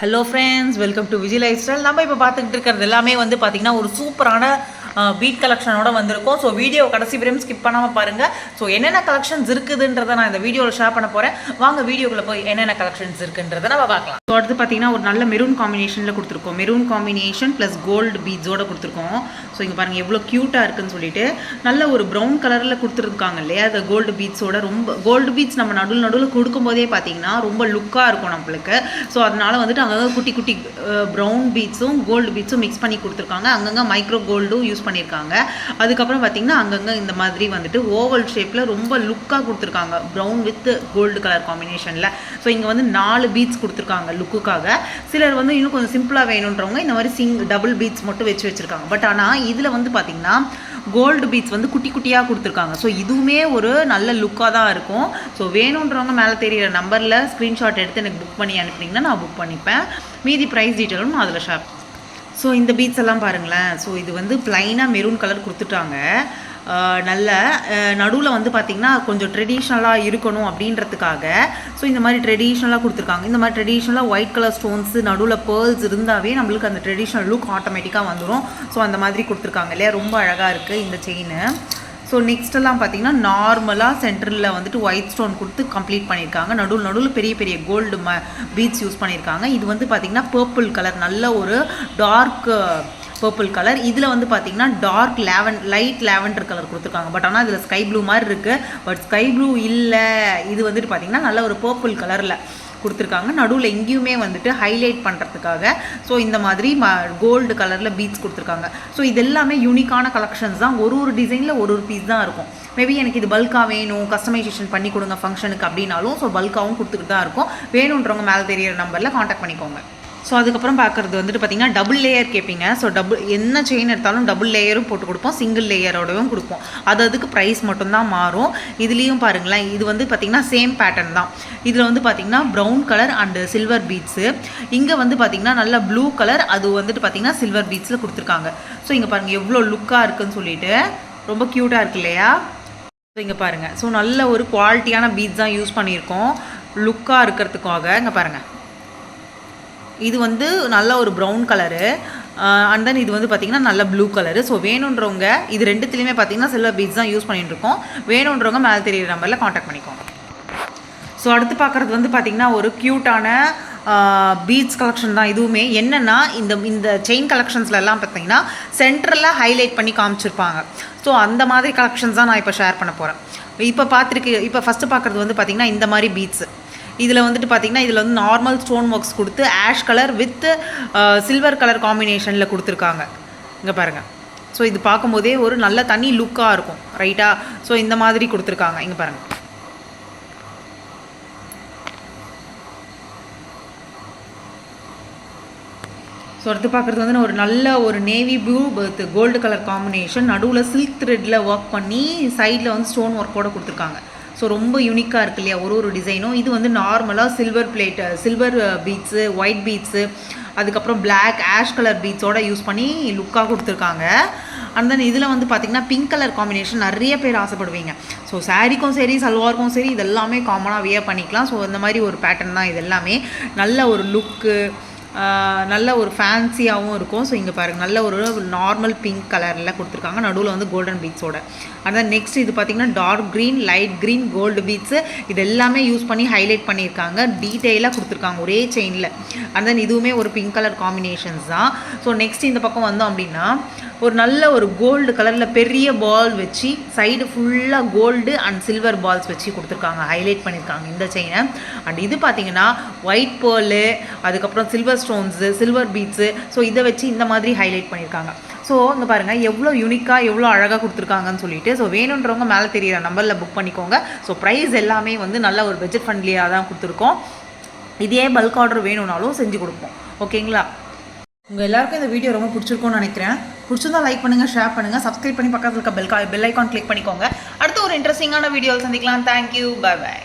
Hello friends welcome to Vijay lifestyle நம்ம இப்போ பார்த்துக்கிட்டு இருக்கிறது எல்லாமே வந்து பார்த்திங்கன்னா ஒரு சூப்பரான பீட் கலெக்ஷனோட வந்திருக்கும். ஸோ வீடியோ கடைசி வரையும் ஸ்கிப் பண்ணாமல் பாருங்கள் ஸோ என்னென்ன கலெக்ஷன்ஸ் இருக்குதுன்றதை நான் இந்த வீடியோவில் ஷேர் பண்ண போகிறேன் வாங்க வீடியோக்குள்ளே போய் என்னென்ன கலெக்ஷன்ஸ் இருக்குன்றதை நம்ம பார்க்கலாம். ஸோ அடுத்து பார்த்தீங்கன்னா ஒரு நல்ல மெரூன் காம்பினேஷனில் கொடுத்துருக்கோம். மெரூன் காம்பினேஷன் ப்ளஸ் கோல்டு பீட்ஸோட கொடுத்துருக்கோம். ஸோ இங்கே பாருங்கள் எவ்வளோ க்யூட்டாக இருக்குன்னு சொல்லிட்டு நல்ல ஒரு ப்ரௌன் கலரில் கொடுத்துருக்காங்க இல்லையா? அந்த கோல்டு பீட்ஸோட ரொம்ப கோல்டு பீட்ஸ் நம்ம நடுவில் நடுவில் கொடுக்கும்போதே பார்த்தீங்கன்னா ரொம்ப லுக்காக இருக்கும் நம்மளுக்கு. ஸோ அதனால் வந்துட்டு அங்கங்கே குட்டி குட்டி ப்ரௌன் பீட்ஸும் கோல்டு பீட்ஸும் மிக்ஸ் பண்ணி கொடுத்துருக்காங்க. அங்கங்கே மைக்ரோ கோல்டும் யூஸ் பண்ணியிருக்காங்க அதுக்கப்புறம் பார்த்தீங்கன்னா அங்கங்கே இந்த மாதிரி வந்துட்டு ஓவல் ஷேப்பில் ரொம்ப லுக்காக கொடுத்துருக்காங்க. ப்ரௌன் வித் கோல்டு கலர் காம்பினேஷனில் ஸோ இங்கே வந்து நாலு பீட்ஸ் கொடுத்துருக்காங்க லுக்குக்காக சிலர் வந்து இன்னும் கொஞ்சம் சிம்பிளாக வேணுன்றவங்க இந்த மாதிரி சிங் டபுள் பீட்ஸ் மட்டும் வச்சு வச்சுருக்காங்க. பட் ஆனால் இதில் வந்து பார்த்திங்கன்னா கோல்டு பீட்ஸ் வந்து குட்டி குட்டியாக கொடுத்துருக்காங்க. ஸோ இதுவுமே ஒரு நல்ல லுக்காக தான் இருக்கும். ஸோ வேணுன்றவங்க மேலே தெரியிற நம்பரில் ஸ்க்ரீன்ஷாட் எடுத்து எனக்கு புக் பண்ணி அனுப்புனீங்கன்னா நான் புக் பண்ணிப்பேன். மீதி ப்ரைஸ் டீட்டெயிலும் நான் அதில் ஷேர் ஸோ இந்த பீட்ஸ் எல்லாம் பாருங்களேன். ஸோ இது வந்து ப்ளைனாக மெரூன் கலர் கொடுத்துட்டாங்க. நல்ல நடுவில் வந்து பார்த்திங்கன்னா கொஞ்சம் ட்ரெடிஷ்னலாக இருக்கணும் அப்படின்றதுக்காக. ஸோ இந்த மாதிரி ட்ரெடிஷ்னலாக கொடுத்துருக்காங்க. இந்த மாதிரி ட்ரெடிஷ்னலாக ஒயிட் கலர் ஸ்டோன்ஸு நடுவில் பேர்ல்ஸ் இருந்தாவே நம்மளுக்கு அந்த ட்ரெடிஷ்னல் லுக் ஆட்டோமேட்டிக்காக வந்துடும் ஸோ அந்த மாதிரி கொடுத்துருக்காங்க இல்லையா? ரொம்ப அழகாக இருக்குது இந்த செயின் ஸோ நெக்ஸ்ட்டெல்லாம் பார்த்தீங்கன்னா நார்மலாக சென்டரில் வந்துட்டு ஒயிட் ஸ்டோன் கொடுத்து கம்ப்ளீட் பண்ணியிருக்காங்க. நடுவில் நடுவில் பெரிய பெரிய கோல்டு ம பீட்ஸ் யூஸ் பண்ணியிருக்காங்க. இது வந்து பார்த்திங்கன்னா பர்பிள் கலர் நல்ல ஒரு டார்க் பர்பிள் கலர் இதில் வந்து பார்த்தீங்கன்னா dark lavender light lavender colour கொடுத்துருக்காங்க. பட் ஆனால் இதில் ஸ்கை ப்ளூ மாதிரி இருக்குது பட் ஸ்கை ப்ளூ இல்லை. இது வந்துட்டு பார்த்தீங்கன்னா நல்ல ஒரு பர்பிள் கலரில் கொடுத்துருக்காங்க. நடுவில் எங்கேயுமே வந்துட்டு ஹைலைட் பண்ணுறதுக்காக ஸோ இந்த மாதிரி ம கோல்டு கலரில் பீட்ஸ் கொடுத்துருக்காங்க. ஸோ இது எல்லாமே யூனிக்கான கலெக்ஷன்ஸ் தான். ஒரு ஒரு டிசைனில் ஒரு ஒரு பீஸ் தான் இருக்கும். மேபி எனக்கு இது பல்காக வேணும் கஸ்டமைசேஷன் பண்ணி கொடுங்க ஃபங்க்ஷனுக்கு அப்படின்னாலும் ஸோ பல்காகவும் கொடுத்துக்கிட்டு தான் இருக்கும். வேணுன்றவங்க மேலே தெரியிற நம்பரில் காண்டாக்ட் பண்ணிக்கோங்க. ஸோ அதுக்கப்புறம் பார்க்குறது வந்துட்டு பார்த்தீங்கன்னா டபுள் லேயர் கேட்பீங்க ஸோ டபுள் என்ன செயின் எடுத்தாலும் டபுள் லேயரும் போட்டு கொடுப்போம். சிங்கிள் லேயரோடவும் கொடுப்போம். அது அதுக்கு ப்ரைஸ் மட்டும்தான் மாறும். இதுலேயும் பாருங்களேன் இது வந்து பார்த்திங்கன்னா சேம் பேட்டர்ன் தான். இதில் வந்து பார்த்திங்கன்னா brown colour and silver beads இங்கே வந்து பார்த்திங்கன்னா நல்ல ப்ளூ கலர் அது வந்துட்டு பார்த்திங்கன்னா சில்வர் பீட்ஸில் கொடுத்துருக்காங்க. ஸோ இங்கே பாருங்கள் எவ்வளோ லுக்காக இருக்குன்னு சொல்லிட்டு ரொம்ப க்யூட்டாக இருக்கு இல்லையா? ஸோ இங்கே பாருங்கள் ஸோ நல்ல ஒரு குவாலிட்டியான பீட்ஸ் தான் யூஸ் பண்ணியிருக்கோம். லுக்காக இருக்கிறதுக்காக இங்கே பாருங்கள் இது வந்து நல்ல ஒரு ப்ரௌன் கலரு அண்ட் தென் இது வந்து பார்த்திங்கன்னா நல்ல ப்ளூ கலரு ஸோ வேணுன்றவங்க இது ரெண்டுத்துலேயுமே பார்த்தீங்கன்னா சில்வர் பீட்ஸ் தான் யூஸ் பண்ணிட்டு இருக்கோம் வேணுன்றவங்க மேலே தெரியிற நம்பரில் காண்டாக்ட் பண்ணிக்கோங்க. ஸோ அடுத்து பார்க்குறது வந்து பார்த்திங்கன்னா ஒரு க்யூட்டான பீட்ஸ் கலெக்ஷன் தான் இதுவுமே. என்னென்னா இந்த இந்த செயின் கலெக்ஷன்ஸ்லலாம் பார்த்திங்கன்னா பார்த்தீங்கன்னா சென்டரில் ஹைலைட் பண்ணி காமிச்சிருப்பாங்க. ஸோ அந்த மாதிரி கலெக்ஷன்ஸ் தான் நான் இப்போ ஷேர் பண்ண போகிறேன் இப்போ பார்த்துருக்கு இப்போ ஃபஸ்ட்டு பார்க்குறது வந்து பார்த்திங்கன்னா இந்த மாதிரி பீட்ஸு இதில் வந்துட்டு பார்த்தீங்கன்னா இதில் வந்து நார்மல் ஸ்டோன் ஒர்க்ஸ் கொடுத்து ash colour with silver colour காம்பினேஷனில் கொடுத்துருக்காங்க. இங்கே பாருங்கள் ஸோ இது பார்க்கும்போதே ஒரு நல்ல தனி லுக்காக இருக்கும். ரைட்டாக ஸோ இந்த மாதிரி கொடுத்துருக்காங்க. இங்கே பாருங்கள் ஸோ அடுத்து பார்க்குறது வந்து ஒரு நல்ல ஒரு navy blue with gold colour combination நடுவில் சில்க் த்ரெட்டில் ஒர்க் பண்ணி சைடில் வந்து ஸ்டோன் ஒர்க்கோட கொடுத்துருக்காங்க. ஸோ ரொம்ப யூனிக்காக இருக்கு இல்லையா? ஒரு ஒரு டிசைனும் இது வந்து நார்மலாக silver plate silver beads white beads அதுக்கப்புறம் பிளாக் ஆஷ் கலர் பீட்ஸோட யூஸ் பண்ணி லுக்காக கொடுத்துருக்காங்க. அண்ட் தென் இதில் வந்து பார்த்திங்கன்னா பிங்க் கலர் காம்பினேஷன் நிறைய பேர் ஆசைப்படுவீங்க. ஸோ சாரீக்கும் சரி சல்வாருக்கும் சரி இது எல்லாமே காமனாக வியர் பண்ணிக்கலாம். ஸோ இந்த மாதிரி ஒரு பேட்டர்ன் தான் இது எல்லாமே. நல்ல ஒரு லுக்கு நல்ல ஒரு ஃபேன்சியாகவும் இருக்கும். ஸோ இங்கே பாருங்கள் நல்ல ஒரு நார்மல் பிங்க் கலரில் கொடுத்துருக்காங்க. நடுவில் வந்து கோல்டன் பீட்ஸோட அடுத்த நெக்ஸ்ட் இது பார்த்திங்கன்னா dark green light green gold beads இது எல்லாமே யூஸ் பண்ணி ஹைலைட் பண்ணியிருக்காங்க. டீட்டெயிலாக கொடுத்துருக்காங்க ஒரே செயினில் அண்ட் தென் இதுவுமே ஒரு பிங்க் கலர் காம்பினேஷன்ஸ் தான். ஸோ நெக்ஸ்ட் இந்த பக்கம் வந்தோம் அப்படின்னா ஒரு நல்ல ஒரு கோல்டு கலரில் பெரிய பால் வச்சு சைடு ஃபுல்லாக கோல்டு அண்ட் சில்வர் பால்ஸ் வச்சு கொடுத்துருக்காங்க. ஹைலைட் பண்ணியிருக்காங்க இந்த செயினை அண்ட் இது பார்த்தீங்கன்னா ஒயிட் பேர்லு அதுக்கப்புறம் silver stones silver beads so இதை வச்சு இந்த மாதிரி ஹைலைட் பண்ணியிருக்காங்க. ஸோ இங்கே பாருங்கள் எவ்வளோ யூனிக்காக எவ்வளோ அழகாக கொடுத்துருக்காங்கன்னு சொல்லிட்டு ஸோ வேணுன்றவங்க மேலே தெரியிற நம்பரில் புக் பண்ணிக்கோங்க. ஸோ ப்ரைஸ் எல்லாமே வந்து நல்ல ஒரு பட்ஜெட் ஃப்ரெண்ட்லியாக தான் கொடுத்துருக்கோம். இதே பல்க் ஆர்டர் வேணும்னாலும் செஞ்சு கொடுப்போம். ஓகேங்களா உங்கள் எல்லாருக்கும் இந்த வீடியோ ரொம்ப பிடிச்சிருக்கும்னு நினைக்கிறேன். பிடிச்சிருந்தா லைக் பண்ணுங்கள் ஷேர் பண்ணுங்கள் சப்ஸ்கிரைப் பண்ணி பக்கத்தில் இருக்க பெல் பெல் ஐக்கான் கிளிக் பண்ணிக்கோங்க. அடுத்து ஒரு இன்ட்ரெஸ்டிங்கான வீடியோவில் சந்திக்கலாம். Thank you bye by